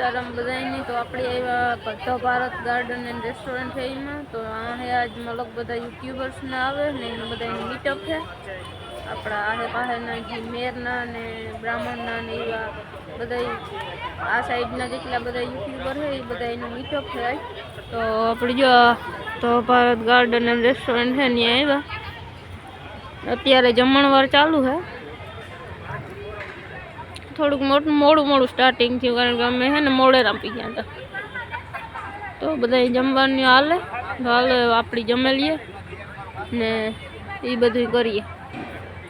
સીતારામ બધાની તો આપણે આવ્યા બધા ભારત ગાર્ડન એન્ડ રેસ્ટોરન્ટ છે એમાં. તો આને આજ મલક બધા યુટ્યુબર્સને આવે ને એનું બધા મીટઅપ છે. આપણા આહે પાસેના જે મેરના ને બ્રાહ્મણના ને એવા બધા આ સાઈડના જેટલા બધા યુટ્યુબર છે, એ બધા એનું મીટઅપ છે તો આપણે જો તો ભારત ગાર્ડન એન્ડ રેસ્ટોરન્ટ છે ત્યાં આવ્યા. અત્યારે જમણવાર ચાલુ છે. થોડુંક મોટું, મોડું મોડું સ્ટાર્ટિંગ થયું કારણ કે અમે છે ને મોડે રાપી ગયા હતા. તો બધા જમવાનું હાલે હાલે આપણી જમે લઈએ ને એ બધું કરીએ.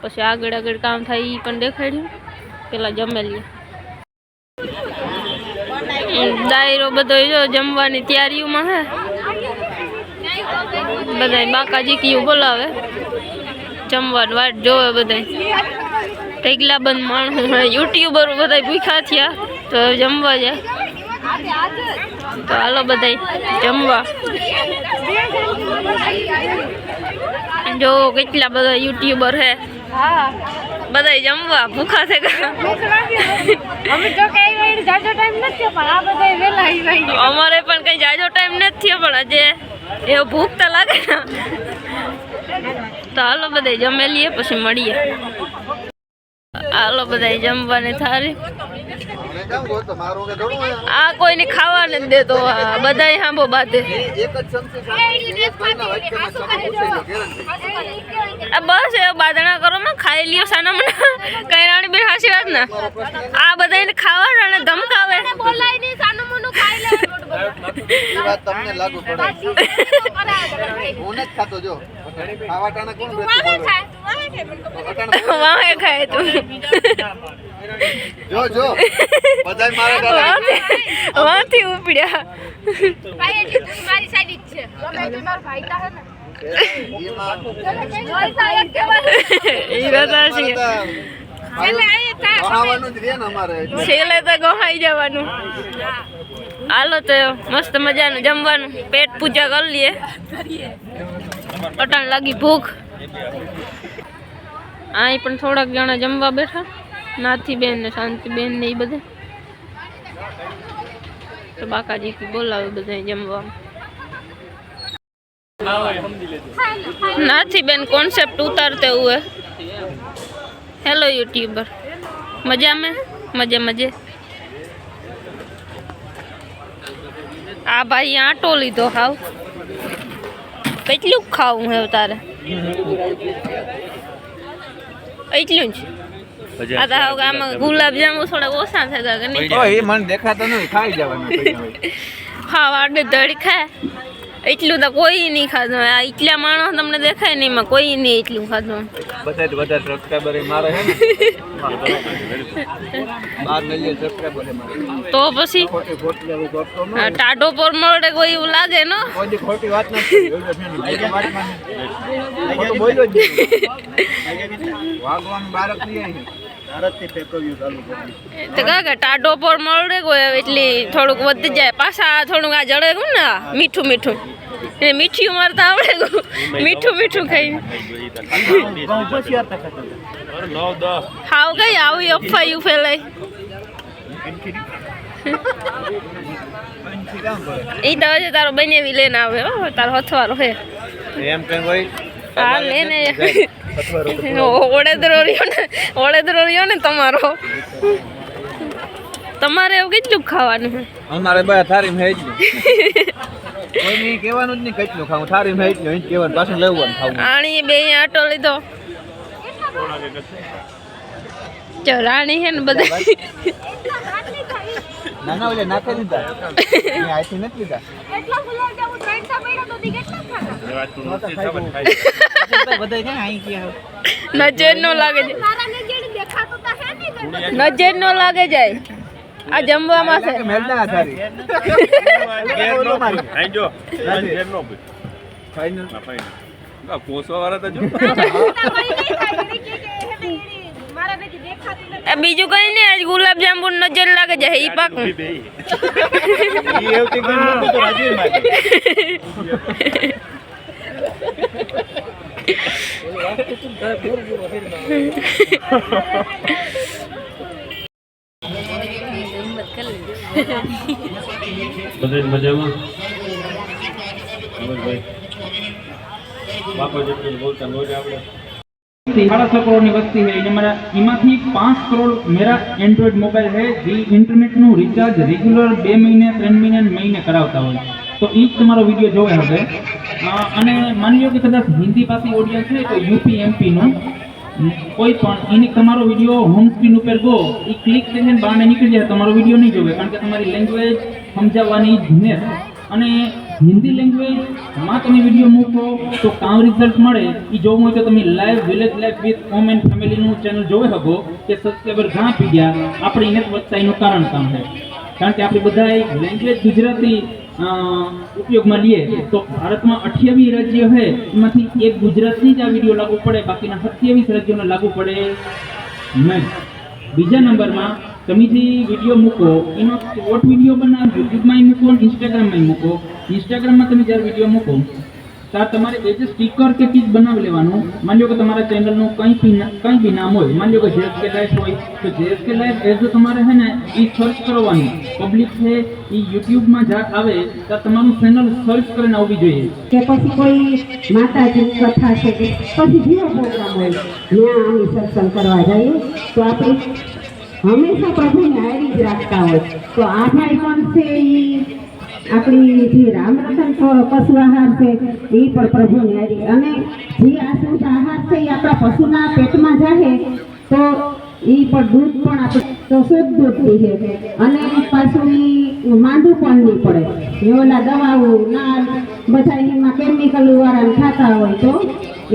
પછી આગળ આગળ કામ થાય એ પણ દેખાડ્યું, પેલા જમે લઈએ ડાયરો બધો જો જમવાની તૈયારીઓમાં હે. બધા બાકાજી કયું બોલાવે. જમવાનું વાટ જોવે બધા ટેગલા બંધ માણસ યુટ્યુબર બધા ભૂખ્યા થયા. તો હવે જમવા જાય. તો હાલો બધા જમવા. જો કેટલા બધા યુટ્યુબર હે. બધા જમવા. ભૂખા છે અમે જો કે આવી જાજો ટાઈમ નથી પણ આ બધા વેલા આવી ગઈ અમારે પણ કઈ જાજો ટાઈમ નથી થયો પણ આજે એવો ભૂખ તો લાગે ને. તો હાલો બધા જમે લઈએ પછી મળીએ. હાલો બધા જમવાની થાળી. આ કોઈને ખાવા નથી દેતો બધા હાંભો આ બસ, એ બાદણા કરો માં ખાઈ લ્યો, સાના મને. કઈ રાણી બેન હાસી વાત ને? આ બધાને ખાવા ને ધમકાવે. તમને લાગુ પડે. હું નથી ખાતો, જો. કોણ. વાહે ખાય તું જો જો. બધાય મારા ઘરે વાંથી વાંથી ઉપડ્યા. ભાઈ એટલે તું મારી સાઈડ જ છે. ગમે તે મારો ભાઈ તા હે ને. છેલ્લે તો ગોહાઈ જવાનું. હાલો તો મસ્ત મજાનું જમવાનું. પેટ પૂજા કરી લઈએ. અટાણ લાગી ભૂખ. અહીં પણ થોડાક જણા જમવા બેઠા. નાથી બેન ને શાંતિ બેન ને એ બધે. તો બાકાજી બોલાવે બધા જમવા નાથી બેન કોન્સેપ્ટ ઉતારતે હુએ. હેલો યુટ્યુબર મજા મેં? મજે મજે. આ ભાઈ આટો લીધો હાવ. કેટલું ખાવું હે તારે? એટલું જ. આ તો હાવ આમાં ગુલાબ જાંબુ થોડા ઓછા થતા કે નહીં? એ મને દેખાતો નથી ખાઈ જવાનું ખાવ આડે ધડી ખાય એટલું તો કોઈ નહીં ખાધું. આ એટલા માણસ તમને દેખાય નહીં એમાં કોઈ નહીં એટલું ખાધું. બધા બધા સબસ્ક્રાઈબર મારે હે ને? બાર મિલિયન સબસ્ક્રાઈબર છે મારે. તો પછી ટાઢો પર મળે કોઈ એવું લાગે ને? ખોટી વાત નથી. વાગવાનું બાળક નહીં ટાઢો પર મળે કોઈ એટલી થોડુંક વધી જાય. પાછા થોડુંક આ જડે ગયું ને આ મીઠું મીઠું. એને મીઠું મારતા આવડે ગયું. મીઠું મીઠું ખાઈ. હાવ કઈ આવી અફવાયું ફેલાય એ તો હજી તારો બનેવી લઈને આવે હો તારો હથવારો હે. એમ કઈ હોય? હા મેં ઓળેદરો રહ્યો ને ઓળેદરો રહ્યો ને તમારો. તમારે એવું કેટલું ખાવાનું? છે અમારે બધા થારી માં હેજ કોઈ જ નહીં કેટલું ખાવું. થારી માં હેજ નહીં કેવાનું પાછું લેવાનું ખાવું. રાણી બે અહીંયા આટો લીધો. જો રાણી હે ને બધા. નાના ઓલે નાખી દીધા. મેં નથી લીધા. એટલા ગુલાબ જામુ ત્રણસો પડ્યા તો દી કેટલા નજર નો લાગે જાય નજર નો લાગે જાય. આ જમવામાં છે. બીજું કઈ નહીં આજ ગુલાબ જાંબુ નજર લાગે છે, ઈ મજામાં અમરભાઈ બાપા જેટલું બોલતા ન હોય આપણે साढ़ा सौ करोड़ ની વસ્તી है એને મારા એમાંથી પાંચ કરોડ મેરા એન્ડ્રોઈડ મોબાઈલ है જે ઇન્ટરનેટનું રિચાર્જ રેગ્યુલર બે મહિને ત્રણ મહિને અને મહિને કરાવતા હોય તો એ જ તમારો વીડિયો જોવે હવે અને માની લો કે કદાચ હિન્દી ભાષી ઓડિયન્સ છે તો યુપી એમપીનો કોઈ પણ એની તમારો વીડિયો હોમ સ્ક્રીન ઉપર ગો એ ક્લિક થઈને બહાર નીકળી જાય, તમારો વીડિયો નહીં જોવે, કારણ કે તમારી લેંગ્વેજ સમજાવવાની ધીમે અને હિન્દી લેંગ્વેજમાં તમે વીડિયો મૂકો તો કામ રિઝલ્ટ મળે. એ જોવું હોય તો તમે live village life with home and ફેમિલીનું channel જોઈ શકો કે સબસ્ક્રાઈબર ઘણા પી ગયા. આપણે એને જ વધતા એનું કારણ કામ છે. કારણ કે આપણે બધા લેંગ્વેજ ગુજરાતી ઉપયોગમાં લઈએ તો ભારતમાં અઠ્યાવીસ રાજ્ય છે. એમાંથી એક ગુજરાતની જ આ વીડિયો લાગુ પડે, બાકીના સત્યાવીસ રાજ્યોને લાગુ પડે નહીં. બીજા નંબરમાં તમે જે વીડિયો મૂકો, એનો શોર્ટ વીડિયો બનાવો યુટ્યુબમાં મૂકો ઇન્સ્ટાગ્રામમાં મૂકો. ઇન્સ્ટાગ્રામમાં તમે જ્યારે વીડિયો મૂકો ત્યારે તમારે જે સ્ટીકર કે ચીજ બનાવી લેવાનું, માની લો કે તમારા ચેનલનું કંઈ બી કંઈ બી નામ હોય, માની લો કે જેએસકે લાઈફ હોય, તો જેએસકે લાઈફ એઝ તમારે છે ને એ સર્ચ કરવાની. પબ્લિક છે એ યુટ્યુબમાં જ્યાં આવે ત્યાં તમારું ચેનલ સર્ચ કરીને આવવી જોઈએ. કે પછી કોઈ માતાજી કથા છે કે પછી જેવો પ્રોગ્રામ હોય ત્યાં અમે સત્સંગ કરવા જઈએ, તો આપણે હંમેશા પ્રભુને હારી જ રાખતા હોય. તો આ ભાઈ પણ છે એ આપણી જે રામરતન પશુ આહાર છે, એ પણ પ્રભુને હારી અને જે આ શુદ્ધ આહાર છે, એ આપણા પશુના પેટમાં જાય તો એ પણ દૂધ પણ આપણે તો શુદ્ધ દૂધ પીએ. અને પાછું માંડું પણ નહીં પડે. એ ઓલા દવાઓ ના બધા એમાં કેમિકલ વાળા ખાતા હોય તો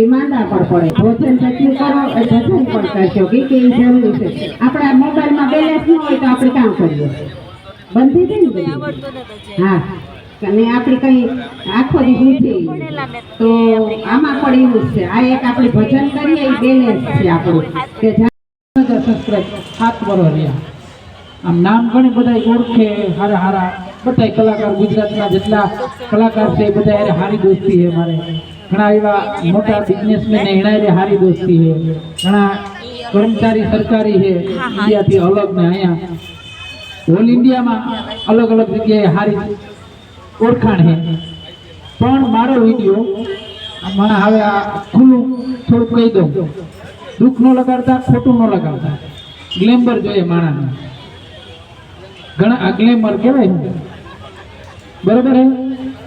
એ માંદા પણ પડે. ભોજન જેટલું કરો ભજન પણ કરશો કે જરૂરી છે. આપણા મોબાઈલમાં બેલેન્સ ન હોય તો આપણે કામ કરીએ. બંધ હતી ને હા. અને આપણે કઈ આખો દી ઊંઘી તો આમાં પણ એવું છે. આ એક આપણે ભજન કરીએ એ બેલેન્સ છે આપણું. કે જ્યાં સબસ્ક્રાઇબ સાત વર્ષ રહ્યા. આમ નામ ઘણી બધા ઓળખે હારા હારા બધા કલાકાર ગુજરાતના જેટલા કલાકાર છે એ બધા એને હારી દોસ્તી છે મારે ઘણા એવા મોટા બિઝનેસમેન એના હારે હારી દોસ્તી છે. ઘણા કર્મચારી સરકારી છે ઇન્ડિયાથી અલગ ને અહીંયા. ઓલ ઇન્ડિયામાં અલગ અલગ જગ્યાએ હારી ઓળખાણ છે. પણ મારો વીડિયો મને હવે આ ખુલ્લું થોડુંક કહી દઉં. દુઃખ ન લગાડતા, ખોટું ન લગાડતા. ગ્લેમ્બર જોઈએ માણસને. ઘણા આ ગ્લેમર કહેવાય બરોબર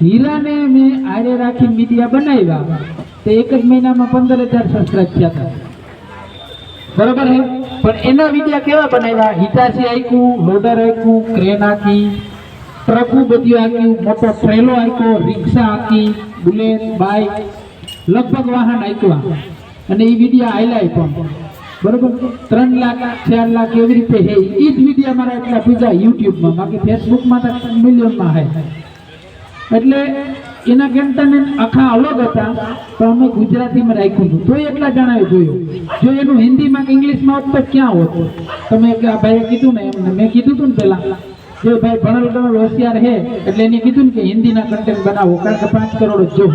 હીરાને મેં આરે રાખી મીડિયા બનાવ્યા. તે એક જ મહિનામાં પંદર હજાર સબસ્ક્રાઇબ થયા હતા. બરોબર હે પણ એના વિડિયા કેવા બનાવ્યા? હિતાશી આપ્યું લોડર આપ્યું ક્રેન આખી ટ્રકું બધું આંક્યું મોટો ટ્રેલો આપ્યો રિક્ષા આખી, બુલેટ બાઇક લગભગ વાહન આપ્યા અને એ વિડિયા હાઈલાઇટ પણ. બરોબર? ત્રણ લાખ, ચાર લાખ એવી રીતે હે. એ જ વિડિયા મારા એટલા બીજા યુટ્યુબમાં. બાકી ફેસબુકમાં તો મિલિયનમાં હે. એટલે એના કન્ટેન્ટ આખા અલગ હતા, તો અમે ગુજરાતીમાં રાખ્યું હતું. તો એટલા જણાએ જોયું. જો એનું હિન્દીમાં કે ઇંગ્લિશમાં હોત તો ક્યાં હોત? તમે કે, આ ભાઈએ કીધું ને એમને. મેં કીધું હતું ને પહેલાં જો ભાઈ ભણેલ ગણેલ હોશિયાર હે એટલે એને કીધું ને કે, હિન્દીના કન્ટેન્ટ બનાવો. કારણ કે પાંચ કરોડ જ જો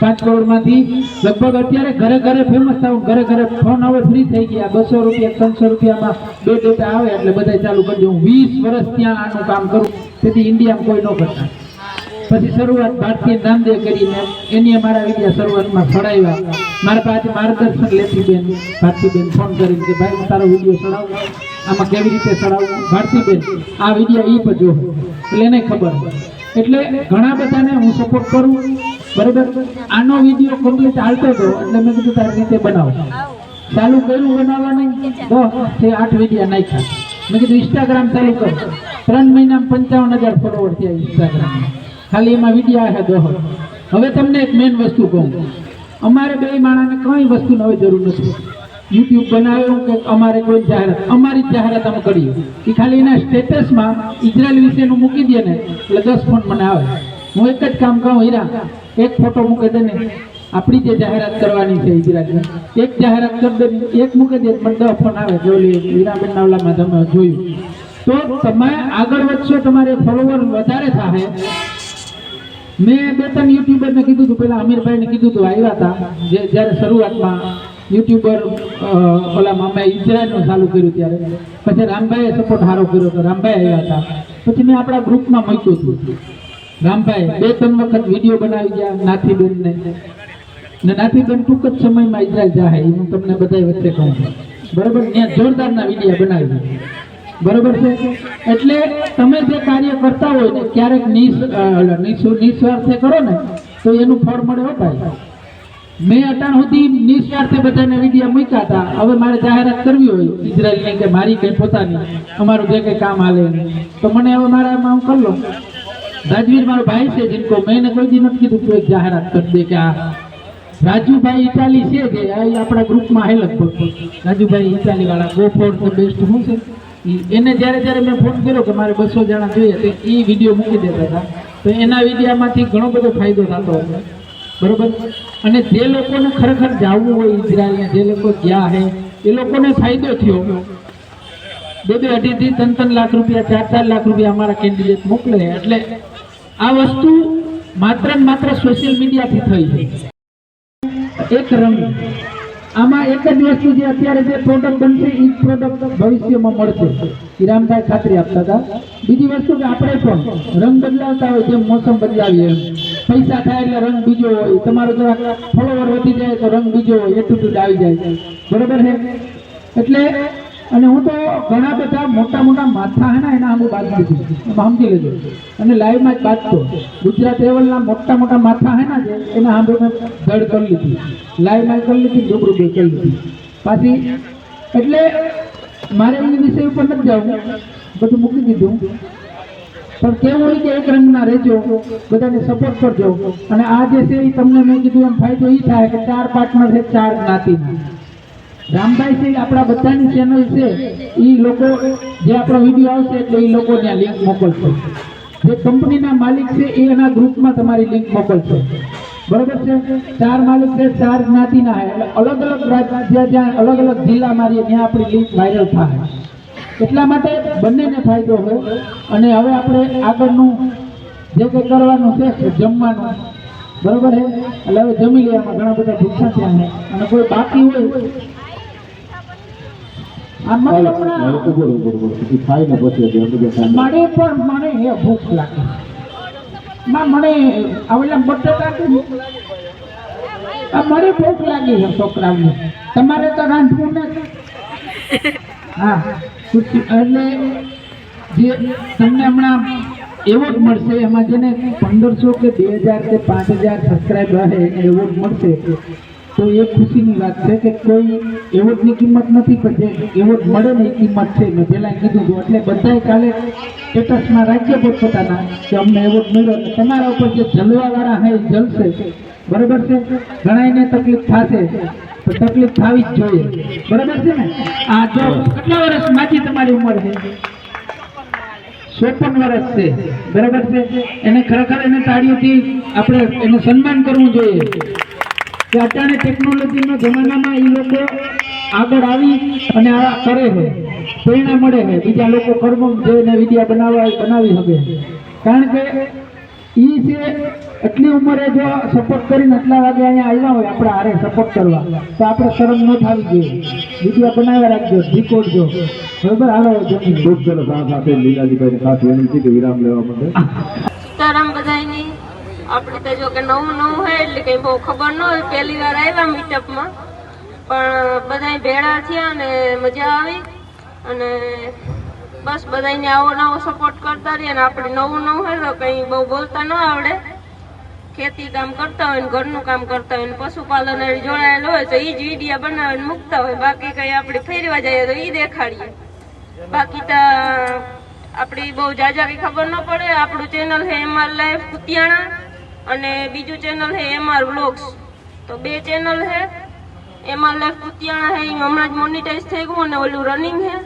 પાંચ કરોડમાંથી લગભગ અત્યારે ઘરે ઘરે ફેમસ થવું, ઘરે ઘરે ફોન હવે ફ્રી થઈ ગયા. બસો રૂપિયા, ત્રણસો રૂપિયામાં બે ડેટા આવે, એટલે બધા ચાલુ કરજો. હું વીસ વર્ષ ત્યાં આનું કામ કરું. તેથી ઇન્ડિયામાં કોઈ ન કરતા. પછી શરૂઆત ભારતીય નામદેવ કરીને એની અમારા વિદ્યા શરૂઆતમાં ચડાવ્યા મારા પાસે માર્ગદર્શન લેતી બેન, ભારતીબેન ફોન કરીને કે ભાઈ તારો વીડિયો ચડાવું આમાં કેવી રીતે ચડાવવું ભારતીબેન, આ વીડિયો પણ જો એટલે એને ખબર. એટલે ઘણા બધાને હું સપોર્ટ કરું. બરાબર? આનો વીડિયો કમ્પ્લીટ હાલતો હતો એટલે મેં કીધું તારી રીતે બનાવો. ચાલુ કર્યું બનાવવાની દસથી આઠ વિડીયા નાખ્યા. મેં કીધું ઇન્સ્ટાગ્રામ ચાલુ કરો. ત્રણ મહિનામાં પંચાવન હજાર ફોલોવર થયા ઇન્સ્ટાગ્રામમાં ખાલી એમાં વિડિયા છે દોહર હવે તમને એક મેઇન વસ્તુ કહું. અમારે બે માણસને કઈ વસ્તુની હવે જરૂર નથી. યુટ્યુબ બનાવ્યું કે અમારે કોઈ જાહેરાત, અમારી જાહેરાત અમે કરીએ. એ ખાલી એના સ્ટેટસમાં ઇઝરાયલ વિશેનું મૂકી દે ને, એટલે દસ ફોન મને આવે. હું એક જ કામ કહું, હીરા, એક ફોટો મૂકી દે ને. આપણી જે જાહેરાત કરવાની છે ઇઝરાયલ એક જાહેરાત કરી દે એક મૂકી દે પણ દસ ફોન આવે. જોલી હીરાબેન નાવલામાં તમે જોયું. તો તમે આગળ વધશો, તમારે ફોલોવર વધારે થાય મેં બે ત્રણ યુટ્યુબરને કીધું હતું પેલા અમીરભાઈને કીધું હતું, આવ્યા હતા. જે જ્યારે શરૂઆતમાં યુટ્યુબર ઓલા અમે ઇઝરાયલનું ચાલુ કર્યું ત્યારે. પછી રામભાઈએ સપોર્ટ સારો કર્યો હતો રામભાઈ આવ્યા હતા. પછી મેં આપણા ગ્રુપમાં મૂક્યું હતું. રામભાઈ, બે ત્રણ વખત વીડિયો બનાવી ગયા, નાથીબેનને. ને નાથીબેન ટૂંક જ સમયમાં ઇઝરાયલ જાહે હું તમને બધા વચ્ચે કહું છું. બરોબર? ત્યાં જોરદારના વીડિયો બનાવી બરોબર છે? એટલે તમે જે કાર્ય કરતા હોય ને, ક્યારેક નિસ્વાર્થે કરો ને, તો એનું ફળ મળે હો ભાઈ. મેં અટાણ સુધી નિસ્વાર્થે બધાને વિડીયા મૂક્યા હતા. હવે મારે જાહેરાત કરવી હોય. ઇઝરાયલની કે મારી કંઈ પોતાની. અમારું જે કંઈ કામ હાલે. તો મને હવે મારામાં હું કરી લઉં રાજવીર મારો ભાઈ છે જીનકો મેં એને કોઈ દી નથી કીધું તું એક જાહેરાત કરી દે કે આ રાજુભાઈ ઇટાલી છે જે આપણા ગ્રુપમાં હે લગભગ. રાજુભાઈ ઇટાલી વાળા ગો ફોર બેસ્ટ શું છે? એને જ્યારે જ્યારે મેં ફોન કર્યો કે મારે બસો જણા જોઈએ, તો એ વીડિયો મૂકી દેતા હતા. તો એના વિડીયામાંથી ઘણો બધો ફાયદો થતો હતો. બરોબર? અને જે લોકોને ખરેખર જવું હોય ઇઝરાયલને, જે લોકો ગયા હે, એ લોકોને ફાયદો થયો. બે બે અઢીથી ત્રણ ત્રણ લાખ રૂપિયા, ચાર ચાર લાખ રૂપિયા અમારા કેન્ડિડેટ મોકલે એટલે આ વસ્તુ માત્ર ને માત્ર સોશિયલ મીડિયાથી થઈ છે. એક રંગ આમાં એક જ વસ્તુ જે અત્યારે જે પ્રોડક્ટ બનશે એ પ્રોડક્ટ ભવિષ્યમાં મળશે. ઈરામભાઈ ખાતરી આપતા હતા. બીજી વસ્તુ કે આપણે પણ રંગ બદલાવતા હોય જેમ મોસમ બદલાવીએ. પૈસા થાય એટલે રંગ બીજો હોય. તમારો જરાક ફોલોવર વધી જાય તો રંગ બીજો હોય. એટીટ્યુડ આવી જાય. બરોબર છે? એટલે અને હું તો ઘણા બધા મોટા મોટા માથા હે ને, એના હું બાદ દીધું સમજી લેજો. અને લાઈવમાં જ બાંધતો. ગુજરાત લેવલના મોટા મોટા માથા હે ને એના આંબે મેં દડ કરી લીધી. લાઈવમાં કરી લીધી ડુબરું બે કરી લીધી. પાછી, એટલે મારે એ વિષય ઉપર નથી જવું. બધું મૂકી દીધું. પણ કેવું હોય કે એક રંગના રહેજો, બધાને સપોર્ટ કરજો. અને આ જે છે એ તમને મેં કીધું એમ ફાયદો એ થાય કે ચાર પાર્ટનર છે ચાર જ્ઞાતિના. રામભાઈ છે આપણા બધાની ચેનલ છે. એ લોકો જે આપણો વીડિયો આવશે એટલે એ લોકો ત્યાં લિંક મોકલશે. જે કંપનીના માલિક છે, એ એના ગ્રુપમાં તમારી લિંક મોકલશે. બરોબર છે? ચાર માલિક છે, ચાર જ્ઞાતિના એટલે અલગ અલગ રાજ્ય જ્યાં અલગ અલગ જિલ્લા મારીએ ત્યાં આપણી લિંક વાયરલ થાય. એટલા માટે બંનેને ફાયદો હોય. અને હવે આપણે આગળનું જે કંઈ કરવાનું છે જમવાનું. બરોબર છે? એટલે હવે જમી લેવામાં ઘણા બધા ભૂખ્યા ત્યાં છે. અને કોઈ બાકી હોય આ મને હમણાં ઉપર ઉપર ઉપર પછી ખાઈને પછી હજી અંદર બેસાડીને. મને પણ મને ભૂખ લાગે. માં મને આવેલા બટાટા આ મને ભૂખ લાગી છે છોકરાઓને. તમારે તો રાંધવું નથી હા એટલે જે તમને હમણાં એવોર્ડ મળશે એમાં જેને પંદરસો કે બે હજાર કે પાંચ હજાર સબસ્ક્રાઈબર રહે એને એવોર્ડ મળશે. તો એ ખુશીની વાત છે કે કોઈ એવોર્ડની કિંમત નથી, પણ જે એવોર્ડ મળે ને એ કિંમત છે મેં પહેલાં કીધું હતું. એટલે બધાએ કાલે સ્ટેટસમાં રાખીએ પોતપોતાના કે અમને એવોર્ડ મળ્યો તમારા ઉપર જે જલવાવાળા હે જલશે. બરાબર છે? ગણાયને તકલીફ થશે, તો તકલીફ થવી જ જોઈએ. બરાબર છે ને? આ જો કેટલા વર્ષ માથી તમારી ઉંમર છે? ચોપન વર્ષ છે. બરાબર છે? એને ખરેખર એને તાળીઓથી આપણે એનું સન્માન કરવું જોઈએ. કે અટાણે ટેકનોલોજીના જમાનામાં એ લોકો આગળ આવી અને આ કરે છે પ્રેરણા મળે છે. બીજા લોકો કર્મ જોઈને વિદ્યા બનાવવા બનાવી શકે કારણ કે ઈ છે એટલી ઉંમરે જો સપોર્ટ કરીને આટલા વાગે અહીંયા આવ્યા હોય આપણે હારે સપોર્ટ કરવા તો આપણે શરમ ન થવી જોઈએ. વિદ્યા બનાવ્યા રાખજો રેકોર્ડજો બરોબર? હાલો જમી ખૂબ સરસ આ સાથે લીલાજીભાઈને ખાસ વિનંતી કે વિરામ લેવા માટે. આપણે તો જો કે નવું નવું હોય એટલે કંઈ બહુ ખબર ન હોય. પહેલી વાર આવ્યા મીટઅપમાં પણ બધાય ભેળા થયા અને મજા આવી. અને બસ બધાને આવો નવો સપોર્ટ કરતા રહીએ અને આપણે નવું નવું હોય તો કંઈ બહુ બોલતા ન આવડે. ખેતી કામ કરતા હોય ને ઘરનું કામ કરતા હોય ને પશુપાલન જોડાયેલું હોય તો એ જ વિડીયા બનાવીને મૂકતા હોય. બાકી કંઈ આપણે ફેરવા જઈએ તો એ દેખાડીએ. બાકી તો આપણી બહુ જાજા કઈ ખબર ન પડે. આપણું ચેનલ છે એમાં લાઈફ કુતિયાણા. અને બીજું ચેનલ છે એમઆર વ્લોગ્સ તો બે ચેનલ છે. એમાં લેફ્ટ કુતિયાણા હે હમણાં જ મોનિટાઈઝ થઈ ગયું અને ઓલું રનિંગ હે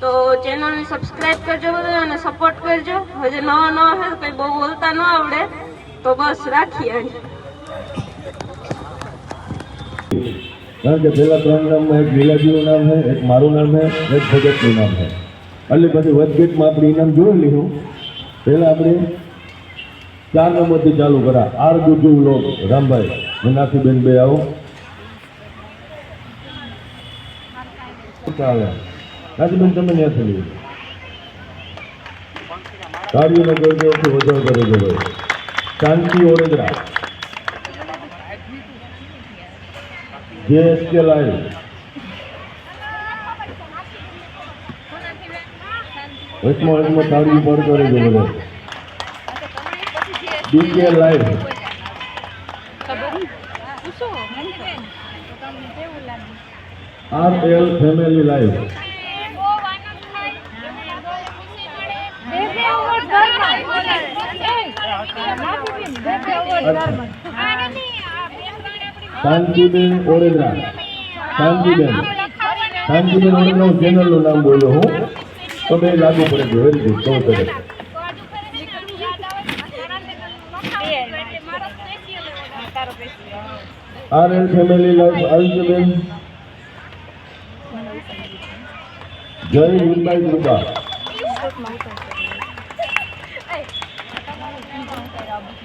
તો ચેનલને સબસ્ક્રાઇબ કરજો બધા અને સપોર્ટ કરજો. હજુ નવા નવા હે કંઈ બહુ બોલતા ન આવડે. તો બસ રાખીએ કારણ કે પહેલા ત્રણ નામમાં એક લીલાજીનું નામ છે, એક મારું નામ છે, એક ભગતનું નામ છે. એટલે પછી વધગેટમાં આપણે ઇનામ જોઈ લીધું. પહેલાં આપણે ચાર નંબરથી ચાલુ કરા. આર ગુજુ લોક રામભાઈ. મીનાક્ષીબેન બે આવો. ચાલે. રાજબેન તમે ત્યાંથી થઈ તાળીઓનો ગરજોથી વધારો કરે છે ભાઈ. શાંતિ ઓરેદરા જે એસ કે લાઈવ વચમાં વચમાં તાળી ઉપર કરે છે બધા. DK live R L family live Shantiben Odedara Shantiben Shantiben Odedara હું ચેનલનું નામ બોલ્યો હું. તમે લાગુ પડે વેરી ગુડ તો કરે. R L family live Ayushyaben Jay Virbai Krupa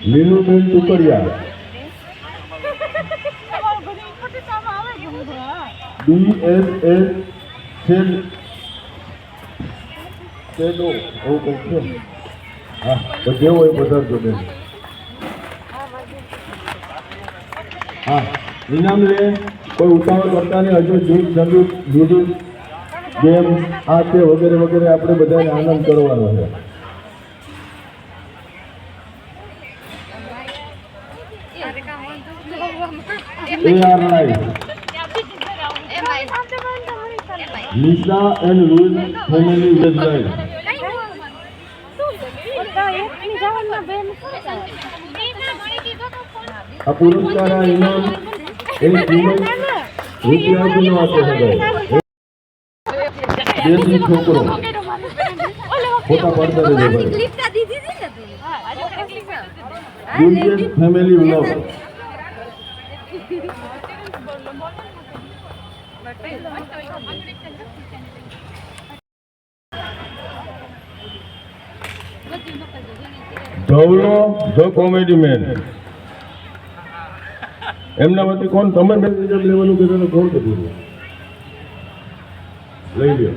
Liluben Tukdiya B S S છેદ છેદો એવું કંઈક છે હા તો જેવો એ બધા જોડે હા ઇનામ લે કોઈ ઉતાવળ કરતા નહીં હજુ જૂથ સંગીત મ્યુઝિક ગેમ આ તે વગેરે વગેરે આપણે બધાને આનંદ કરવાનો છે A R live Lisa and rule family with live આ પુરસ્કાર આ ઇનામ એ કિંમત આપે છોકરો. પાડતા રહેજો ભાઈ. ફેમિલી વ્લોગ ધવલો ધ કોમેડી મેન એમના વતી કોણ? તમે બે લેવાનું કે તેને કોણ કીધું? લઈ લ્યો.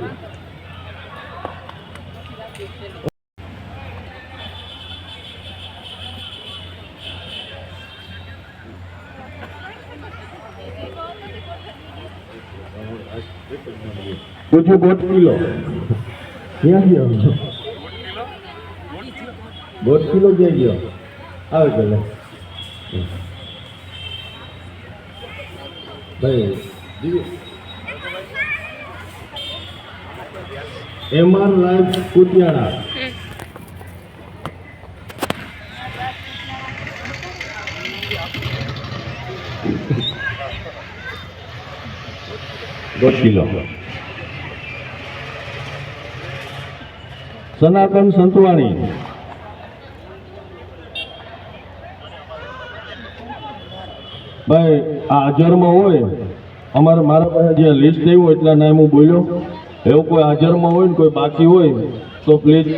પૂછ્યું બોટ કિલો. ક્યાં ગયો? બોટ કિલો? ક્યાં ગયો? આવે ચાલે ભાઈ એમઆર લાઈવ કુતિયાળા કિલો. સનાતન સંતવાણી. ભાઈ આ હાજરમાં હોય, અમારે મારા પાસે જે લિસ્ટ થયું હોય એટલા નામ હું બોલ્યો. એવું કોઈ હાજરમાં હોય ને કોઈ બાકી હોય, તો પ્લીઝ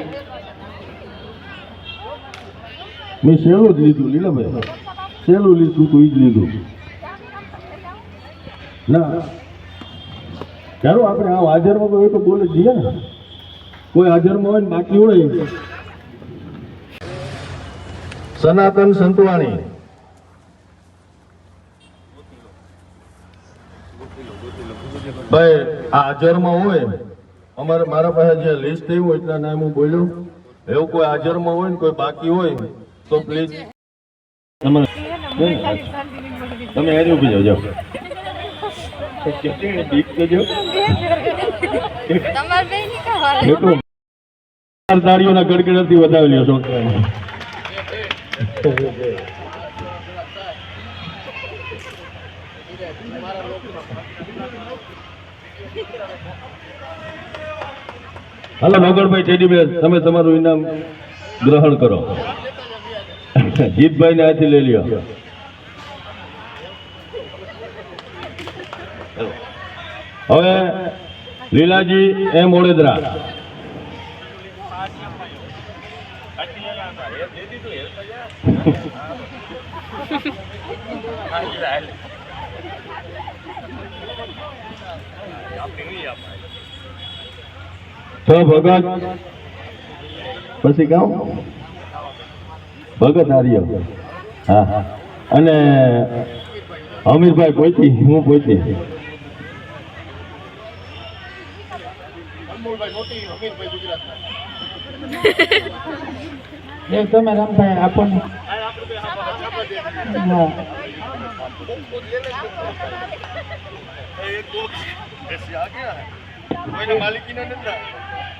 મેં સહેલું જ લીધું, લીલાભાઈ. સહેલું લીધું તું એ જ લીધું. ના. ચાલો આપણે આ હાજરમાં કોઈ તો બોલે જઈએ ને. કોઈ હાજરમાં હોય ને બાકી હોય. સનાતન સંતવાણી. ભાઈ આ હાજરમાં હોય. અમારે મારા પાસે જે લિસ્ટ થયું હોય એટલા નામ હું બોલ્યો. એવું કોઈ હાજરમાં હોય ને કોઈ બાકી હોય તો પ્લીઝ તમે તમે હેરી ઊભી જાઓ જાઓ. તાળીઓના ગડગડાથી વધાવી લ્યો છોકરાને હાલો નોગરભાઈ ટેડીબેર તમે તમારું ઇનામ ગ્રહણ કરો. જીતભાઈ ને હાથી લઈ લ્યો. હવે લીલાજી એમ ઓળેદરા છ ભગત પછી કહું ભગત આર્ય. હા. હા અને અમીરભાઈ પોઈતી હું એ તમે રામભાઈ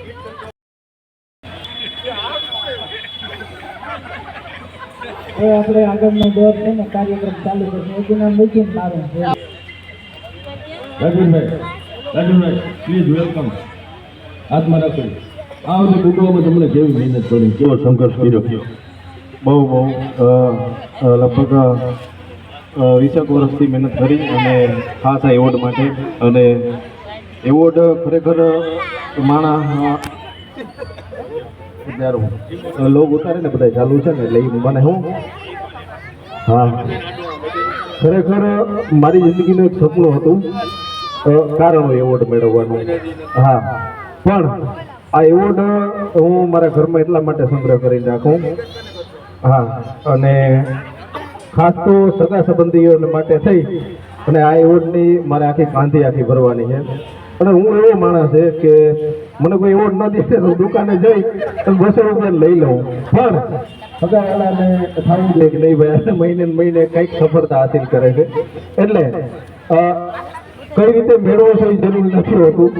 હવે આપણે આગળનો દોર છે ને કાર્યક્રમ ચાલુ કરશે એનું નામ મૂકીને મારું રાજુભાઈ રાજુભાઈ પ્લીઝ વેલકમ હાથમાં રાખો. આ વખતે કુટુંબમાં તમને કેવી મહેનત કરી? કેવો સંઘર્ષ કર્યો? બહુ બહુ લગભગ વીસેક વર્ષથી મહેનત કરી અને ખાસ આ એવોર્ડ માટે. અને એવોર્ડ ખરેખર માણા અત્યારે લોગ ઉતારે ને બધા ચાલુ છે ને એટલે મને હું? હા. ખરેખર મારી જિંદગીનું એક સપનું હતું કારણ એવોર્ડ મેળવવાનું. હા. પણ આ એવોર્ડ હું મારા ઘરમાં એટલા માટે સંગ્રહ કરી રાખું હા. અને ખાસ તો સગા સંબંધીઓ માટે થઈ. અને આ એવોર્ડની મારે આખી કાંધી આખી ભરવાની છે. અને હું એવો માણસ છે કે મને કોઈ એવોર્ડ ન દે તો દુકાને જઈ અને બસો રૂપિયા લઈ લઉં. પણ પગારવાળાને થવું જોઈએ કે નહીં ભાઈ મહિને મહિને કંઈક સફળતા હાસિલ કરે છે. એટલે કઈ રીતે મેળવો છો એ જરૂરી નથી હોતું.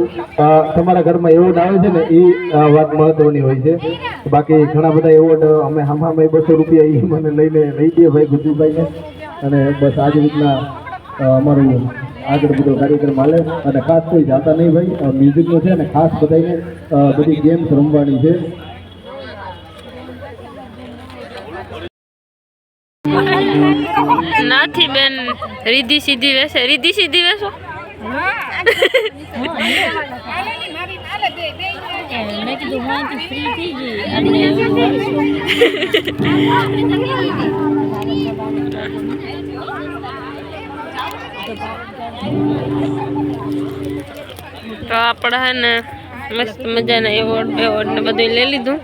તમારા ઘરમાં એવોર્ડ આવે છે ને એ વાત મહત્વની હોય છે. બાકી ઘણા બધા એવોર્ડ અમે હામાં બસો રૂપિયા એ મને લઈને લઈ દઈએ ભાઈ ગુજુભાઈને. અને બસ આ રીતના અમારું આગળ બધો કાર્યક્રમ હાલે અને ખાસ કોઈ જાતા નહીં ભાઈ મ્યુઝિકનો છે અને ખાસ બધાને બધી ગેમ્સ રમવાની છે. નાથી બેન રીધી સીધી વેસે. રીધી સીધી વેસો. મેં કીધું હું. ફ્રી થઈ ગઈ તો આપણે હે ને મસ્ત મજાના એવોર્ડ એવોર્ડ ને બધું લઈ લીધું.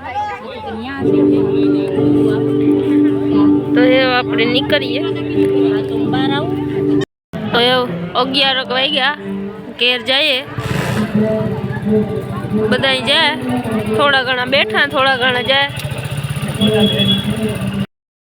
તો એ આપણે નીકળીએ. તો એવું અગિયાર વાગ્યા, ઘેર જઈએ. બધા જાય. થોડા ઘણા બેઠા થોડા ઘણા જાય.